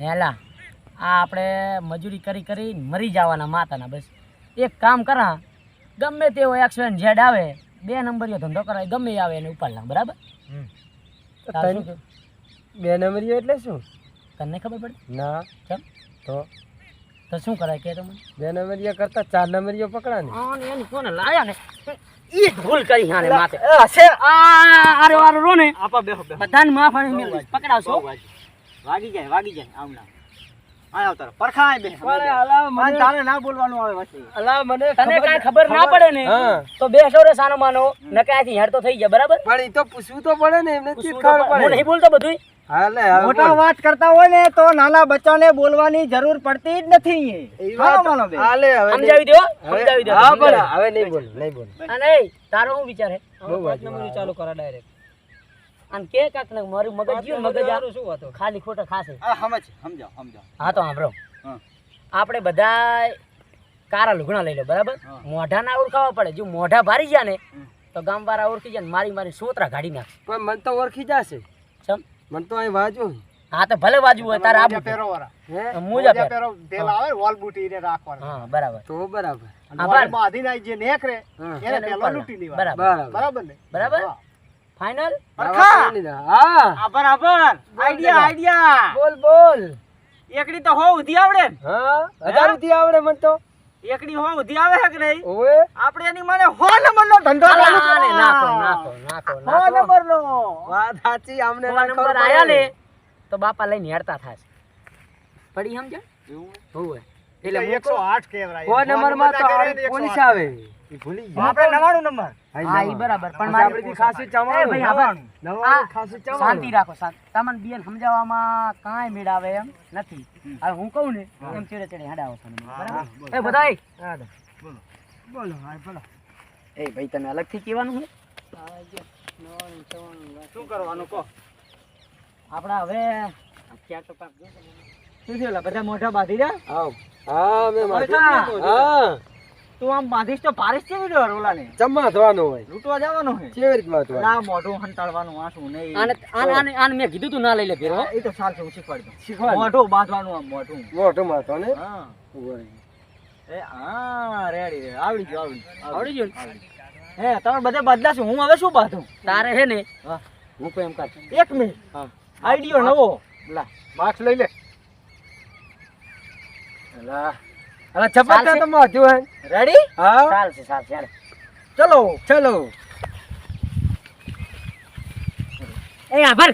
હેલા આ આપણે મજૂરી કરી કરી મરી જવાના માતાના બસ. એક કામ કરા ગમે તેવો એક્સ વાય ઝેડ આવે બે નંબરીઓ ધંધો કરાય ગમે એ આવે એને ઉપાડ લાવ બરાબર? બે નંબરીઓ એટલે શું? તને ખબર પડે? ના. કેમ તો? તો શું કરાય કે તમે બે નંબરીઓ કરતા ચાર નંબરીઓ પકડા ને એની કોને લાયા ને? ઈ ભૂલ કરી હાને માથે. છે આ આરો આરો રો ને આપા બેહો બેહો. બધાને માફ મેલ પકડાવશો. વાગી જાય વાગી જાય આમના આ આવતાર પરખાય બે અલા મને તારે ના બોલવાનું આવે વચ્ચે. અલા મને તને કાંઈ ખબર ના પડે ને? તો બેસો રે સાનો માનો. નકે આથી હેડ તો થઈ જાય બરાબર? પણ ઈ તો પૂછવું તો પડે ને એમને ચીજ ખબર પડે. હું નહીં બોલતો બધું મોટા વાત કરતા હોય ને તો નાના બચ્ચાને બોલવાની જરૂર પડતી જ નથી ઈ હા, વાત માનો બે. હાલે હવે સમજાવી દો સમજાવી દો હા પણ હવે નહીં બોલ નહીં બોલ. અને તારો શું વિચાર હે? બહુ પાંચ ચાલુ કરો ડાયરેક્ટ. અને કે કાક ને મારું મગજ ગયું મગજ આરું શું હતું? ખાલી ખોટા ખાશે. આ સમજ સમજાવ સમજાવ હા તો સાંભળો. આપણે બધા કારા લુગણા લઈ લો બરાબર? મોઢા ના ઓળખાવા પડે. જો મોઢા ભારી ગયા ને તો ગામ વાળા ઓળખી જાય ને મારી મારી સોતરા કાઢી નાખશે. પણ મન તો ઓળખી જશે. ચમ? મન તો અહીં વાજુ. હા તો ભલે વાજુ હોય તારે આબુ હે? મોજા પેરો પેલા આવે વોલ બૂટી ને રાખવાનું. હા બરાબર. તો બરાબર. હા, બરાબર. બાંધીને આઈ જે હા. એને પેલો લૂટી લેવા બરાબર. બરાબર ને? બરાબર? હા. ફાઇનલ પરખા. હા! આભાર આભાર. આઈડિયા આઈડિયા બોલ. બોલ એકડી તો હો ઉધી આવડે. હા? હજાર ઉધી આવડે મન તો. એકડી હો ઉધી આવે હે કે નહીં? ઓવે. આપણે એની મને હો નંબર નો ધંધો ચાલુ આને નાખો નાખો નાખો હો નંબર નો વાત સાચી આમને નંબર આયા લે તો બાપા લઈને હેડતા થાશે. પડી સમજણ હોવે. એટલે હું એકસો કહું- આઠ કેવરાય. હો નંબરમાં તો કરે પોલીસ આવે. ભૂલી ગયા. આપણે નવાણું નંબર. હા ઈ બરાબર. પણ મારે મારી ખાસું એ ભાઈ આભાર. નવાણું. આ ખાસું શાંતિ રાખો શાંતિ. તમને બેન સમજાવવામાં કાંઈ મેળ એમ નથી. હવે હું કહું ને એમ ચેડે ચેડે હેડાવો તમે, બરાબર? એ બધાય. હા દે. બોલો હા બોલો. એ ભાઈ તમે અલગથી કહેવાનું છે? શું કરવાનું કહો? આપણા હવે ક્યાં તો પાક શું છે ઓલા બધા મોઢા બાંધી. હા મેં હા. તું આમ બાંધીશ તો પારીશ છે રીતે ઓલાને? ચમ્મા થવાનું હોય. લૂંટવા જવાનું હોય? કેવી રીતે વાંચવાનું? ના મોઢું હંતાડવાનું આસું નહીં. આને આને આને આને મેં કીધું તું ના લઈ લે ફેર એ તો ચાલશે હું શીખવાડી દઉં. શીખવાડ. મોઢું બાંધવાનું આમ મોઢું. મોઢું માથો ને હા. એ હા રેડી આવડી ગયો આવડી આવડી ગયો? હે તમે બધે બદલાશું હું હવે શું બાંધું? તારે હે ને હા. હું કોઈ એમ કર એક મિનિટ. હા. આઈડિયો નવો. લા. માર્ક્સ લઈ લે. અલા અલા ચાલશે? તો મોઢું હે રેડી હા. ચાલશે ચાલશે ચાલ ચલો ચલો. એ આભાર.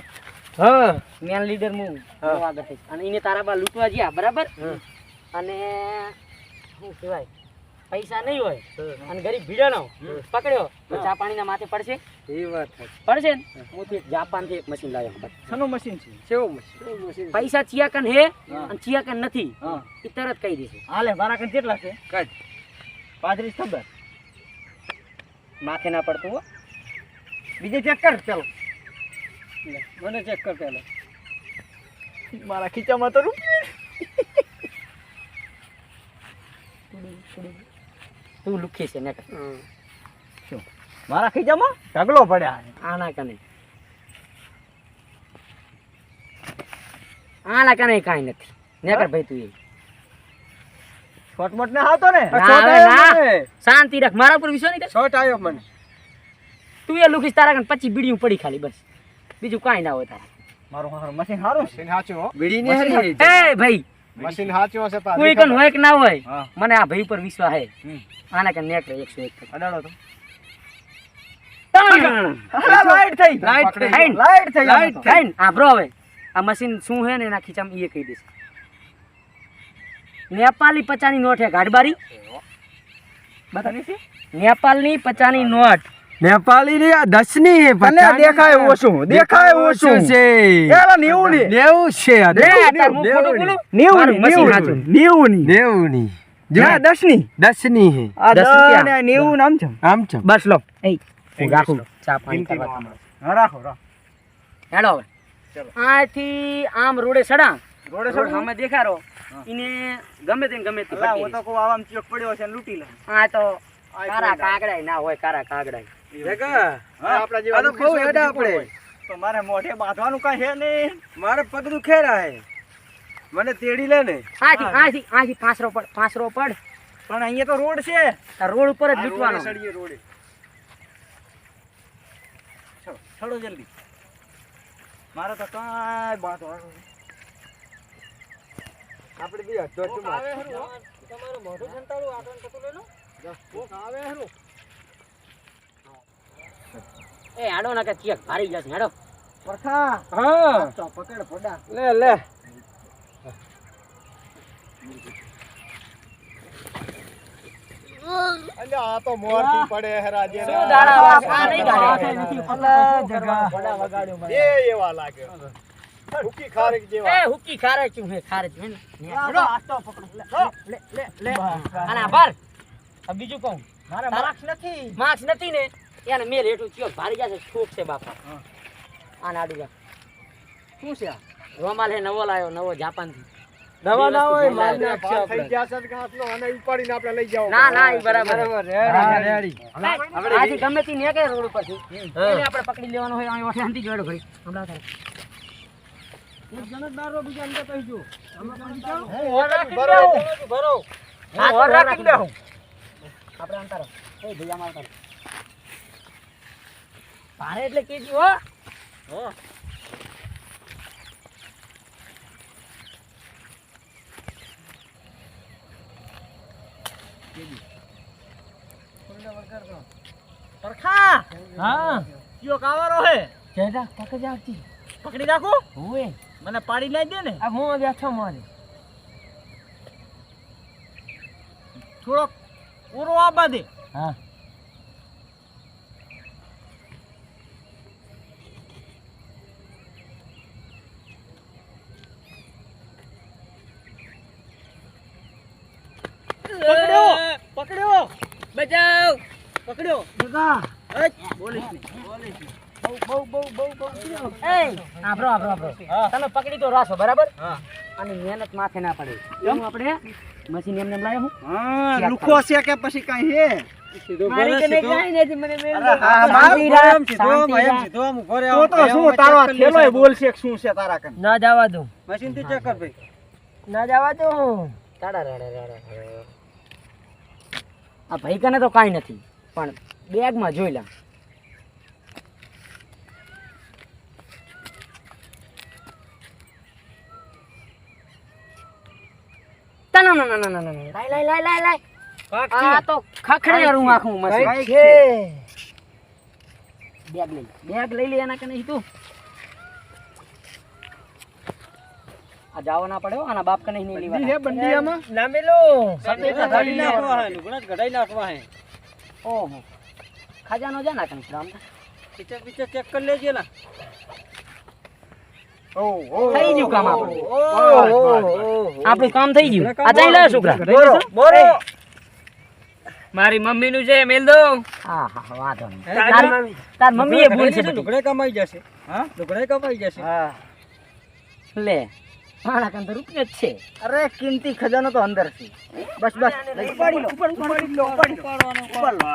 હા. મેન લીડર હું. આગળ થઈશ. અને એને તારા બા લૂંટવા ગયા બરાબર. અને શું કહેવાય? પૈસા નહીં હોય અને ગરીબ ભીડો પકડ્યો તો ચા પાણીના માથે પડશે? એ વાત પડશે ને? હું. થી જાપાનથી એક મશીન લાવ્યો ખબર શેનું મશીન છે? કેવું મશીન પૈસા ચિયાકન હે અને ચિયાકન નથી. હા. એ તરત કહી દેશે. હાલે મારા કન કેટલા છે? કાઢ. પાંત્રીસ ખબર. માથે ના પડતું હો. બીજે ચેક કર ચાલો મને ચેક કર પેલો. મારા ખીચામાં તો રૂપિયા તું લુખી છે ને શું? મારા ખીજામાં ઢગલો પડ્યા આના કને. આના કને કાંઈ નથી. નેકર ભાઈ તું એ. શોર્ટ મોટ ને. આવતો ને. શાંતિ રાખ મારા ઉપર વિશ્વાસ નહીં? શોર્ટ આવ્યો મને. તું એ લુખીશ તારા કને પછી બીડીયું પડી ખાલી બસ. બીજું કાંઈ ના હોય તારા. મારું મશીન સારું છે. સાચું બીડી ને એ ભાઈ મશીન સાચું હશે કોઈ કન હોય કે ના હોય મને આ ભાઈ પર વિશ્વાસ હે. આના કને નેકળે એકસો અડાડો તો. લાઈટ થઈ લાઈટ થઈ. લાઈટ થઈ લાઈટ થઈ આ બ્રો હવે. આ મશીન શું હે ને એના ખીચામાં એ કહી દેશે. નેપાલી પચાની નોટ હે ગાડબારી. બતાવી છે? નેપાલની પચાની નોટ. નેપાળી ની આ દસની હે તને દેખાય ઓછું, દેખાય ઓછું. છે એલા નેવું ની. નેવું છે આ લે, નેવું, તાર મું ખોટું નેવું બોલું? ની. નેવું મારું ની, મશીન નેવું હાચું. ની. નેવું ની. નેવું ની જો, ની. ની હે આ દસ દસ રૂપિયા. ને નેવું નામ છે આમ છે બસ લો એ રાખું ચા પાણી કરવા હા, રાખો રાખો હેડો હવે ચલો. આથી આમ રોડે સડા રોડે? સામે દેખાડો હા. એને ગમે તે ગમે તે પટી તો કો આવામ ચિયોક પડ્યો છે ને લૂંટી લે આ તો કારા કોઈ ના. કાગડાય ના હોય કારા કાગડાય જગા? જેવા આ તો લૂંટી બહુ હેડા આપણે. તો મારે મોઢે બાંધવાનું કઈ છે નહીં. મારે પગ દુખેરા હે મને તેડી લે ને. આથી આથી આથી પાંચરો પડ પાંચરો પડ. પણ અહીંયા તો રોડ છે. રોડ ઉપર જ લૂંટવાનો. રોડે. જલ્દી. મારે તો કાંઈ બાંધો આપણે બી હતો જ મોઢું સંતાડું આટલું પકડો લો આવે હેરું એ આડો ના કે ચેક ભારી જશે હેડો. પરખા. હા. તો પકડ પડા લે લે. આ તો મોરથી પડે હે રાજે શું દાડા વાગે? નહીં ગાડે. ફોડા વગાડ્યો મને. એ એવા લાગે. ભૂકી ખારેક જેવા. એ હુક્કી ખારે ચું હે ખારે હે ને. આ તો પકડો. લે લે લે અને આભાર બીજું કહું. મારે માર્ક્સ નથી. માર્ક્સ નથી ને. એને મેલ હેઠું ચિયો ભારી જશે શોખ છે બાપા. આ આને જા શું છે આ? રોમાલ હે નવો લાયો નવો જાપાનથી નવા ના હોય બે મારી થઈ જશે તો ઘાસનો અને ઉપાડીને આપણે લઈ જાઓ. ના ના એ બરાબર. બરાબર રેડી. રેડી. આજે ગમે તે ને કે રોડ ઉપરથી. એને આપણે પકડી લેવાનો હોય અહીં ઓઠે જોડો ઘડી હમણાં થાય. એક જણ જ બીજા અંદર કહી જો હું ઓર ભરો. ભરો. હા, ઓર રાખી દઉં. આપણે અંતર એ ભૈયા માં અંતર ભારે એટલે કેજી હો. હો. પરખા. હા. કયો કાવારો હે? જેડા પકડ જાવતી પકડી રાખો. ઓએ મને પાડી નાખ દે ને. આ બેઠો મારે. થોડોક પૂરો આબા દે. હા પકડ્યો પકડ્યો બચાવ પકડ્યો. જગા બોલીશ બોલીશ. તમે પકડી તો રાસો બરાબર? અને મહેનત માથે ના પડે. કેમ? આપણે મશીન એમને લાવ્યો હું. લુખો છે કે પછી કઈ હે? રાખ, રાખ. ના જવા દઉં. મશીનથી ચેક કર ભાઈ. ના જવા દઉં. તાડા રાડા રાડા રાડા. આ ભાઈ કને તો કાઈ નથી. પણ બેગમાં જોઈ લા તા ના ના ના ના ના ના. લાય લાય લાય લાય લાય આ તો ખખડેરું આખું મશીન કાંઈક છે. બેગ લઈ લે. એના લઈ નહીં તું આ જાવો ના પડ્યો આના બાપ કને નહીં બંડી હે, બંડી આમાં? ના નાખવા હે, લુગડા જ નાખવા હે. ઓહો. ખજાનો જા ના કને રામ પીછે check કરી લેજે ના. થઈ ગયું કામ આપણું. આપણું કામ થઈ ગયું. આ ચાઈ લે છોકરા બોરો, બોરો. મારી મમ્મી નું છે મેલ દો હા હા હા, વાંધો નહીં. તાર- તાર મમ્મી એ ભૂલ છે બધી. કમાઈ જશે. હા. લુગડે કમાઈ જશે. લે. મારા તો રૂપિયા જ છે. અરે કિંમતી ખજાનો તો અંદર છે. બસ બસ. ઉપાડી લો. ઉપાડી લો ઉપાડી લો ઉપાડ લો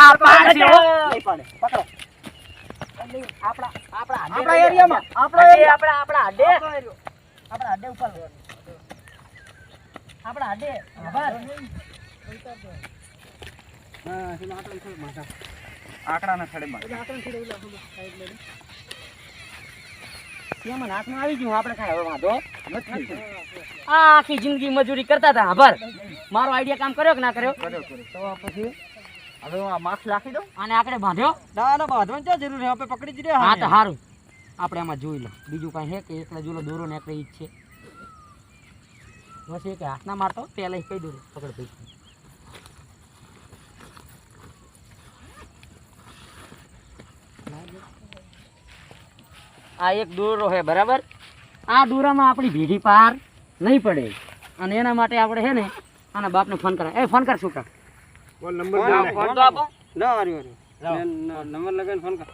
આ પાડે પાડે. પકડો આપણા આપણા આપણા એરિયામાં આપણા આપણા આપણા હાડે. આપણા હાડે ઉપર લો. આપણા હાડે. આભાર. આંકડા ના થડે માં એમાં હાથમાં આવી ગયું. આપણે કાંઈ હવે વાંધો નથી. આ આખી જિંદગી મજૂરી કરતા હતા. આભાર મારો આઈડિયા કામ કર્યો કે ના કર્યો? તો પછી હવે હું આ માસ્ક રાખી દઉં? અને આકડે બાંધ્યો? ના ના બાંધવાની ક્યાં જરૂર છે? આપણે પકડી જ રહ્યા હા તો સારું આપણે આમાં જોઈ લો. બીજું કાંઈ હે કે એકલા જોલો દોરો ને એકલા ઈ છે. બસ એક કે હાથ ના મારતો પહેલાં કહી દઉં પકડ ભાઈ. આ એક દોરો છે બરાબર? આ દોરામાં આપણી ભીડી પાર નહીં પડે. અને એના માટે આપણે છે ને આના બાપને ફોન કરાય. એ ફોન કર છોકરા નંબર ફોન તો આપો ના. હારી હારી. નંબર લગાવીને ફોન કર.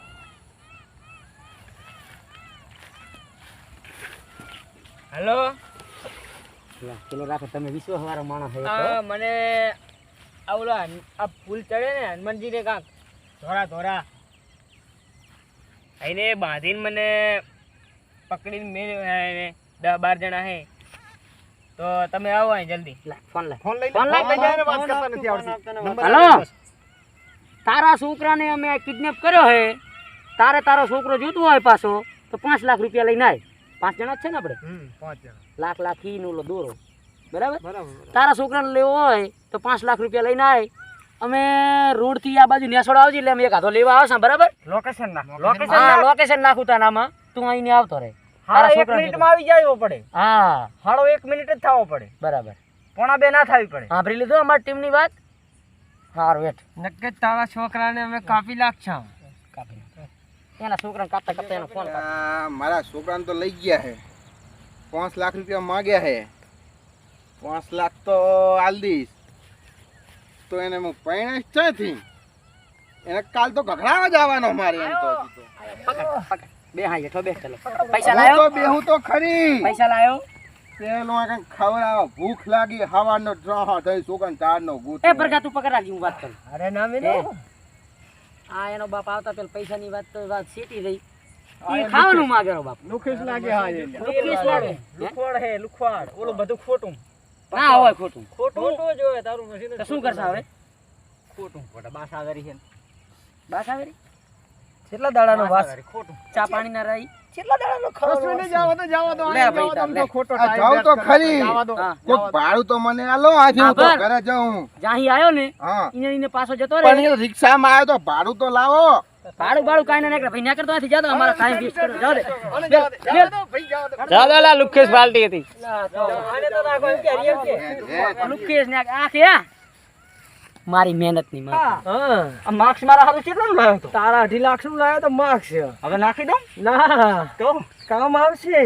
હેલો? પેલો રાખો તમે વિશ્વ વાળો માણસ છે મને આ ઓલા આ પુલ ચડે ને હનુમાનજી ને કાંક. ધોરા ધોરા. એને બાંધીને મને પકડીને મેં દસ બાર જણા હે. તો તમે આવો અહીં જલ્દી. ફોન લઈ ફોન લઈ વાત કરતા નથી આવડતી. Number hello. તારા છોકરાને અમે કિડનેપ કર્યો હે. તારે તારો છોકરો જોતો હોય પાછો તો પાંચ લાખ રૂપિયા લઈને આય. પાંચ જણા જ છે ને આપણે? પાંચ જણા. લાખ લાખ ઈ નો દોરો. બરાબર બરાબર. તારા છોકરાને લેવો હોય તો પાંચ લાખ રૂપિયા લઈને આય. અમે રોડથી આ બાજુ નેસોડ આવજે એટલે અમે એક હાથો લેવા આવશે બરાબર? લોકેશન ના હા લોકેશન નાખું તારામાં તું અહીં આવતો રહે. હા એક મિનિટમાં આવી જાય પડે. હા. હારો એક મિનિટ જ થવો પડે. બરાબર. પોણા બે ના થવી પડે. સાંભળી લીધું અમારી ટીમની વાત? હાર વેઠ નક્કી તારા છોકરાને અમે કાપી નાખશું. કાપી. એના છોકરાને કાપતા કાપતા એનો ફોન મારા છોકરાને તો લઈ ગયા હે પાંચ લાખ રૂપિયા માંગ્યા હે પાંચ લાખ તો આલ દઈશ. તો એને હું પૈણા ક્યાંથી એને કાલ તો ઘઘરાવા જવાનો મારે એમ તો બે હા જેઠો બે ચલો. પૈસા લાયો? તો બેહું તો ખરી. પૈસા લાયો? પેલો આ કંઈક ખવડાવો ભૂખ લાગી હવાનો ડ્રાહ થઈ છોકરાને ચારનો ગુત એ પરગા તું પકડ રાખજી હું વાત કરું. અરે ના એ. આ એનો બાપ આવતા પેલા પૈસાની વાત તો વાત સીટી રહી. ઈ ખાવાનું માંગે બાપ. લુખીસ લાગે હા એ. લુખીસ લાગે. લુખવાડ હે લુખવાડ. ઓલું બધું ખોટું. ના હોય ખોટું. ખોટું? જ હોય તારું મશીન શું કરશે હવે ખોટું. ખોટા. બાસ આવેરી છે બાસ આવેરી કેટલા દાડાનો વાસ ખોટું. ચા પાણી ના રહી કેટલા દાડાનો જાવા તો જાવા જાવા તો ખોટો જાવ તો ખરી. કોક ભાડું તો મને આલો આથી હું તો આભાર. ઘરે જાઉં. જાહી આવ્યો ને હા. પાછો જતો રહે. રિક્ષામાં આવ્યો તો ભાડું તો લાવો. ભાડું ભાડું કાંઈ ના નીકળે. ભાઈ નીકળતો નથી જાતો અમારા ટાઈમ વેસ્ટ કરો જાવ દે. જાવા દો, લા હતી. લુકેશ ને આ કે મારી મહેનતની હા. માર્ક્સ મારા હારું કેટલા લાવ્યો તો? તારા અઢી લાખનું લાવ્યો તો માર્ક્સ. હવે નાખી દઉં? ના. તો કામ આવશે.